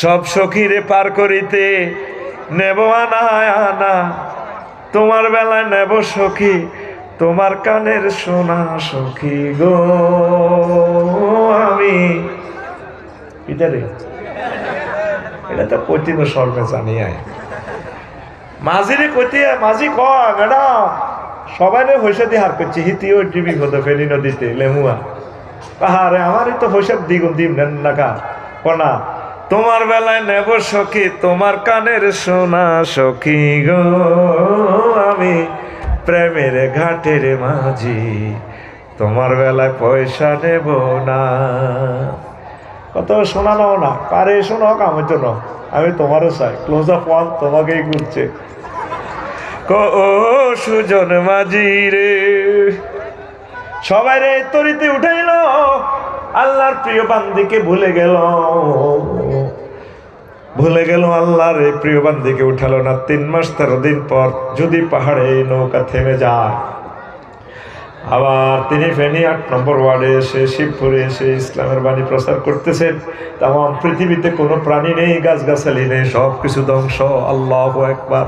সব সখীরে পার করিতে নেব আনা আনা। তোমার বেলায় নেব সখী, তোমার কানের সোনা সখী গো। আমি পিতারে এটা তো কঠিন স্বর্ণে জানি আয়। মাঝিরে কইতে মাঝি ক ম্যাডাম সবাই হইসা দিয়ে হার করছে হিতিও ডিবি হতে ফেলি নদীতে, লেমুয়া। আহারে, আমারই তো হইসাব দ্বিগুণ দিম নেন না কা কনা তোমার বেলায় নেব সখী, তোমার কানের সোনা সখী গো। আমি প্রেমের ঘাটের মাঝি, তোমার বেলায় পয়সা নেব না। কত শোনানো না পারে শোনো আমি তো ন আমি তোমারও চাই ক্লোজ আপ ওয়ান তোমাকেই ঘুরছে সুজন মাঝি রে। সবাই রে তরিতে উঠাইল আল্লাহর প্রিয় বান্দিকে ভুলে গেল। ভুলে গেল আল্লাহর এই প্রিয় বান্দিকে উঠালো না। তিন মাস তেরো দিন পর যদি পাহাড়ে এই নৌকা থেমে যায়। আবার তিনি ফেনি আট নম্বর ওয়ার্ডে এসে শিবপুরে এসে ইসলামের বাণী প্রচার করতেছেন। তাম পৃথিবীতে কোনো প্রাণী নেই, গাছগাছালি নেই সব কিছু ধ্বংস। আল্লাহ একবার